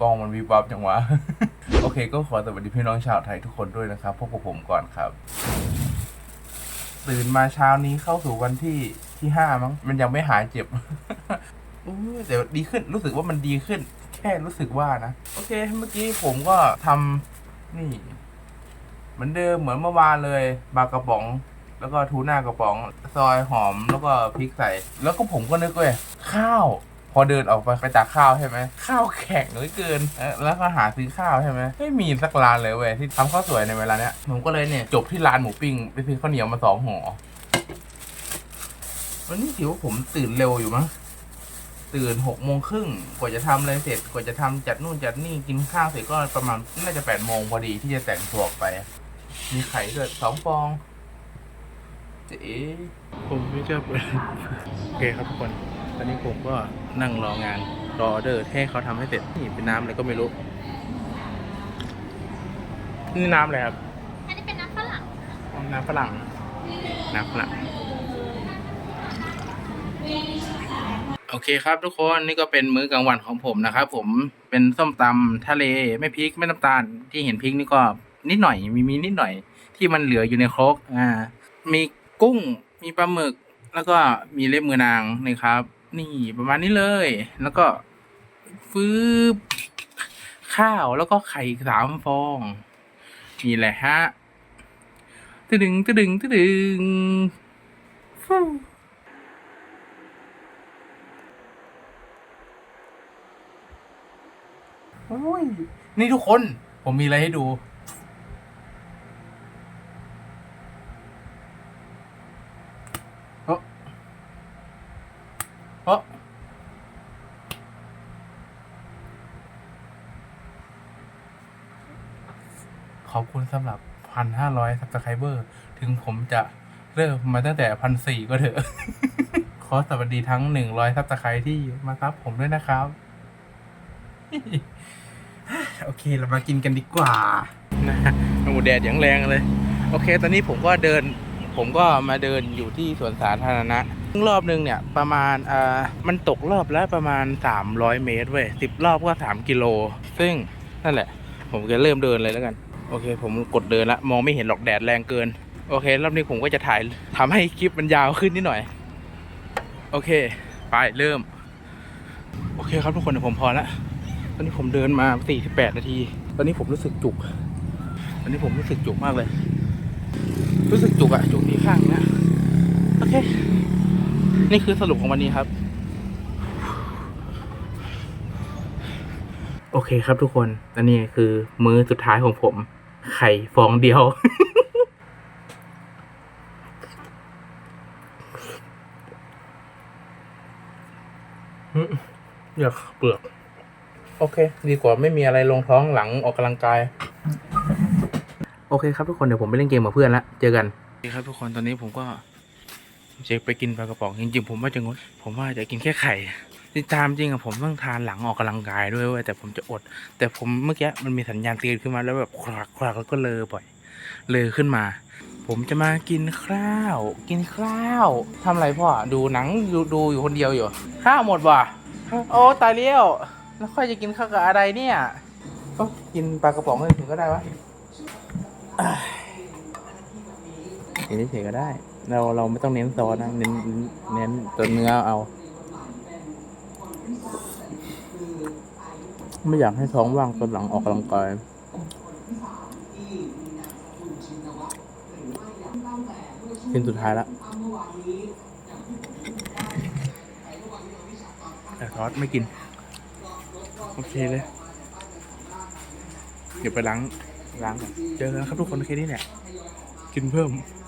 กล้องมันวิบวับจังวะ โอเค ก็ขอสวัสดีพี่น้องชาวไทยทุกคนด้วยนะครับ พบกับผมก่อนครับ ตื่นมาเช้านี้เข้าสู่วันที่ที่ห้ามั้ง มันยังไม่หายเจ็บอู้แต่ดีขึ้นรู้สึกว่ามันดีขึ้น แค่รู้สึกว่านะ โอเค เมื่อกี้ผมก็ทำนี่ เหมือนเดิมเหมือนเมื่อวานเลยปลากระป๋องแล้วก็ทูน่ากระป๋อง ซอยหอมแล้วก็พริกใส่ แล้วก็ผมก็นึกเว้ยข้าว อเดินออกไปไปตักข้าวใช่ไหมข้าวแข็งเหลือเกินเออแล้วก็หาซื้อข้าวใช่ไหมไม่มีสักร้านเลยเว้ยที่ทำข้าวสวยในเวลาเนี้ยผมก็เลยเนี่ยจบที่ร้านหมูปิ้งไปซื้อข้าวเหนียวมาสองห่อวันนี้ถือว่าผมตื่นเร็วอยู่มั้งตื่นหกโมงครึ่งกว่าจะทำอะไรเสร็จกว่าจะทำจัดนู่นจัดนี่กินข้าวเสร็จก็ประมาณน่าจะแปดโมงพอดีที่จะแต่งตัวออกไป มีไข่ด้วยสองฟองเจ๊ผมไม่ชอบเลยโอเคครับทุกคน ตอนนี้ผมก็นั่งรองานรอออเดอร์ให้เขาทำให้เสร็จนี่เป็นน้ำอะไรก็ไม่รู้นี่น้ำอะไรครับอันนี้เป็นน้ำฝรั่งอ๋อน้ำฝรั่งน้ำฝรั่งโอเคครับทุกคนนี่ก็เป็นมื้อกลางวันของผมนะครับผมเป็นส้มตำทะเลไม่พริกไม่น้ำตาลที่เห็นพริกนี่ก็นิดหน่อยมีมีนิดหน่อย ที่มันเหลืออยู่ในครกอ่ามีกุ้งมีปลาหมึก แล้วก็มีเล็บมือนางนี่ครับ นี่ประมาณนี้เลย แล้วก็ฟื้บข้าวแล้วก็ไข่สามฟอง นี่แหละฮะตึดึงตึดึงตึดึงฟูโอ้ยนี่ทุกคนผมมีอะไรให้ดู เอ้อ เอ้อขอบคุณสำหรับพันห้าร้อยซับสไครเบอร์ ถึงผมจะเริ่มมาตั้งแต่พันสี่ก็เถอะ ขอสวัสดีทั้งหนึ่งร้อยซับสไครที่มาครับผมด้วยนะครับ โอเคเรามากินกันดีกว่านะหมูแดดอย่างแรงเลย โอเค ตอนนี้ผมก็เดิน ผมก็มาเดินอยู่ที่สวนสาธารณะ รอบหนึ่งเนี่ยประมาณอ่ามันตกรอบละประมาณ 300 เมตรเว้ยสิบรอบก็ 3 กิโล ซึ่งนั่นแหละ ผมจะเริ่มเดินเลยแล้วกัน โอเค ผมกดเดินละมองไม่เห็นหรอกแดดแรงเกิน โอเค รอบนี้ผมก็จะถ่ายทำให้คลิปมันยาวขึ้นนิดหน่อย โอเค ไปเริ่ม โอเคครับทุกคนเดี๋ยวผมพอละตอนนี้ผมเดินมา 48 นาที ตอนนี้ผมรู้สึกจุก ตอนนี้ผมรู้สึกจุกมากเลย รู้สึกจุกอะจุกที่ข้างเนี้ยโอเค นี่คือสรุปของวันนี้ครับ โอเคครับทุกคนอันนี้คือมื้อสุดท้ายของผม ไข่ฟองเดียวอืมอยากเปลือก โอเค ดีกว่าไม่มีอะไรลงท้องหลังออกกำลังกาย โอเคครับทุกคนเดี๋ยวผมไปเล่นเกมกับเพื่อนละเจอกัน โอเคครับทุกคนตอนนี้ผมก็ จะไปกินปลากระป๋องจริงๆผมว่าจะงดผมว่าจะกินแค่ไข่ที่ตามจริงอะผมต้องทานหลังออกกำลังกายด้วยเว้ยแต่ผมจะอด แต่ผมเมื่อกี้มันมีสัญญาณเตือนขึ้นมาแล้วแบบคลักคลักแล้วก็เลอบ่อย เลอขึ้นมา ผมจะมากินข้าว กินข้าวทำอะไรพ่อดูหนังดูดูอยู่คนเดียวอยู่ข้าวหมดว่ะโอ้ตายเลี้ยวแล้วค่อยจะกินข้าวกับอะไรเนี่ยก็กินปลากระป๋องเลยถึงก็ได้วะกินเฉยก็ได้ เราเราไม่ต้องเน้นซอสนะเน้นเน้นตัวเนื้อเอา ไม่อยากให้ท้องว่างตอนหลังออกกำลังกายกินสุดท้ายละแต่ซอสไม่กิน โอเคเลย เดี๋ยวไปล้างล้างก่อนเจอกันครับทุกคนแค่นี้แหละกินเพิ่ม